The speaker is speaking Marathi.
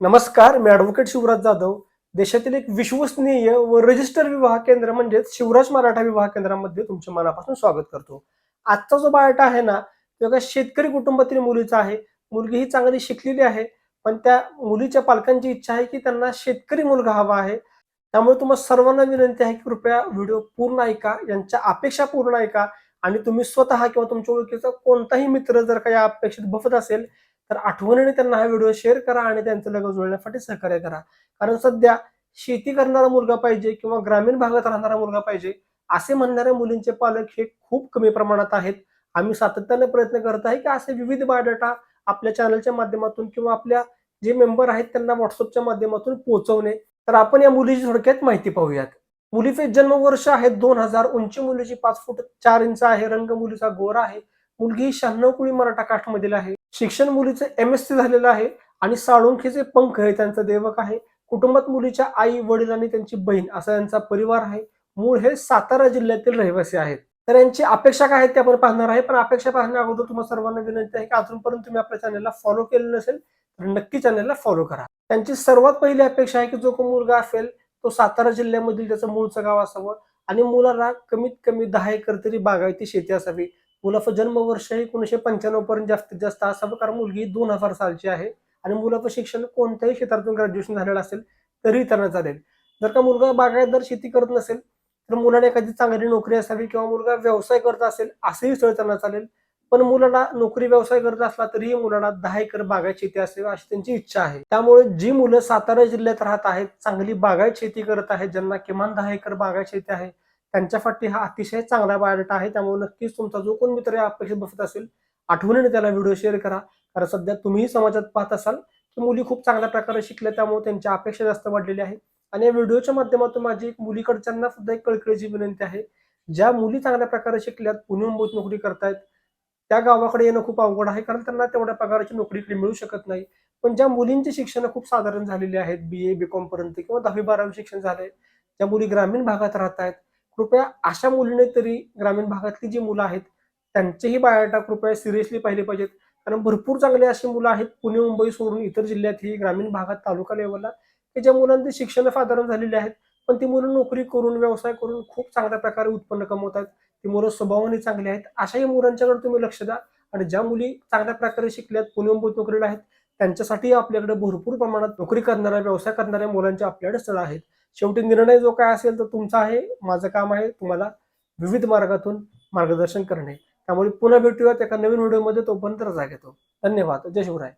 नमस्कार मी ॲडव्होकेट शिवराज जाधव. देशातील एक विश्वसनीय व रजिस्टर विवाह केंद्र म्हणजेच शिवराज मराठा विवाह केंद्रामध्ये तुमच्या मनापासून स्वागत करतो. आजचा जो बायोटा आहे ना तो एका शेतकरी कुटुंबातील मुलीचा आहे. मुलगी ही चांगली शिकलेली आहे पण त्या मुलीच्या पालकांची इच्छा आहे की त्यांना शेतकरी मुलगा हवा आहे. त्यामुळे तुम्हाला सर्वांना विनंती आहे की कृपया व्हिडिओ पूर्ण ऐका यांच्या अपेक्षा पूर्ण ऐका आणि तुम्ही स्वतः किंवा तुमच्या ओळखीचा कोणताही मित्र जर का या अपेक्षेत बफत असेल तर आठवणीने त्यांना हा व्हिडिओ शेअर करा आणि त्यांचं लग्न जुळण्यासाठी सहकार्य करा. कारण सध्या शेती करणारा मुलगा पाहिजे किंवा ग्रामीण भागात राहणारा मुलगा पाहिजे असे म्हणणाऱ्या मुलींचे पालक हे खूप कमी प्रमाणात आहेत. आम्ही सातत्याने प्रयत्न करत आहे की असे विविध बायोडाटा आपल्या चॅनलच्या माध्यमातून किंवा आपल्या जे मेंबर आहेत त्यांना व्हॉट्सअपच्या माध्यमातून पोहोचवणे. तर आपण या मुलीची थोडक्यात माहिती पाहूयात. मुलीचे जन्मवर्ष आहे दोन हजार उंची. मुलीची पाच फूट चार इंच आहे. रंग मुलीचा गोरा आहे. मुलगी ही शहाण्णव कुळी मराठा कास्टमधील आहे. शिक्षण मुलीचे एम एस सी झालेलं आहे आणि साळुंखीचे पंख हे त्यांचं देवक आहे. कुटुंबात मुलीच्या आई वडील आणि त्यांची बहीण असा यांचा परिवार आहे. मूळ हे सातारा जिल्ह्यातील रहिवासी आहेत. तर यांची अपेक्षा काय आहेत ते आपण पाहणार आहे. पण अपेक्षा पाहण्या अगोदर तुम्हाला सर्वांना विनंती आहे की अजूनपर्यंत तुम्ही आपल्या चॅनलला फॉलो केलं नसेल तर नक्की चॅनलला फॉलो करा. त्यांची सर्वात पहिली अपेक्षा आहे की जो कोण मुलगा असेल तो सातारा जिल्ह्यामधील त्याचं मूळचं गाव असावं आणि मुलाला कमीत कमी दहा एकर तरी बागायती शेती असावी. मुलाचं जन्मवर्ष हे एकोणीशे पंच्याण्णव पर्यंत जास्तीत जास्त असावं कारण मुलगी दोन हजार सालची आहे आणि मुलाचं शिक्षण कोणत्याही क्षेत्रातून ग्रॅज्युएशन झालेलं असेल तरी त्यांना चालेल. जर का मुलगा बागायतदार शेती करत नसेल तर मुलाला एखादी चांगली नोकरी असावी किंवा मुलगा व्यवसाय करत असेल असंही स्थळ त्यांना चालेल. पण मुलाला नोकरी व्यवसाय करत असला तरीही मुलाला दहा एकर बागायत शेती असावी अशी त्यांची इच्छा आहे. त्यामुळे जी मुलं सातारा जिल्ह्यात राहत आहेत चांगली बागायत शेती करत आहेत ज्यांना किमान दहा एकर बागायत शेती आहे त्यांच्यासाठी हा अतिशय चांगला बायोडेटा आहे. त्यामुळे नक्कीच तुमचा जो कोण मित्र या अपेक्षित बसत असेल आठवणीने त्याला व्हिडिओ शेअर करा. कारण सध्या तुम्हीही समाजात पाहत असाल की मुली खूप चांगल्या प्रकारे शिकल्या त्यामुळे त्यांच्या अपेक्षा जास्त वाढलेल्या आहेत. आणि या व्हिडिओच्या माध्यमातून माझी एक मुलीकडच्यांना सुद्धा एक कळकळीची विनंती आहे. ज्या मुली चांगल्या प्रकारे शिकल्यात पुणे मुंबईत नोकरी करतायत त्या गावाकडे येणं खूप अवघड आहे. कारण त्यांना तेवढ्या पगाराची नोकरी इकडे मिळू शकत नाही. पण ज्या मुलींची शिक्षण खूप साधारण झालेली आहेत बी ए बी कॉम पर्यंत किंवा दहावी बारावी शिक्षण झालंय ज्या मुली ग्रामीण भागात राहत आहेत कृपया अशा मुलीने तरी ग्रामीण भागातली जी मुलं आहेत त्यांचेही बायोडाटा कृपया सिरियसली पाहिले पाहिजेत. कारण भरपूर चांगले अशी मुलं आहेत पुणे मुंबई सोडून इतर जिल्ह्यातही ग्रामीण भागात तालुका लेवलला की ज्या मुलांचे शिक्षण साधारण झालेले आहेत पण ती मुलं नोकरी करून व्यवसाय करून खूप चांगल्या प्रकारे उत्पन्न कमवतात. ती मुलं स्वभावाने चांगली आहेत. अशाही मुलांच्याकडे तुम्ही लक्ष द्या. आणि ज्या मुली चांगल्या प्रकारे शिकल्यात पुणे मुंबईत नोकरीला आहेत त्यांच्यासाठी आपल्याकडे भरपूर प्रमाणात नोकरी करणाऱ्या व्यवसाय करणाऱ्या मुलांचे आपल्याकडे स्थळ आहेत. शेवटी निर्णय जो काय असेल तो तुमचा आहे माझं काम आहे तुम्हाला विविध मार्गातून मार्गदर्शन करणे. त्यामुळे पुन्हा भेटूयात एका नवीन व्हिडिओमध्ये तोपर्यंत रजा घेतो. धन्यवाद. जय शिवराय.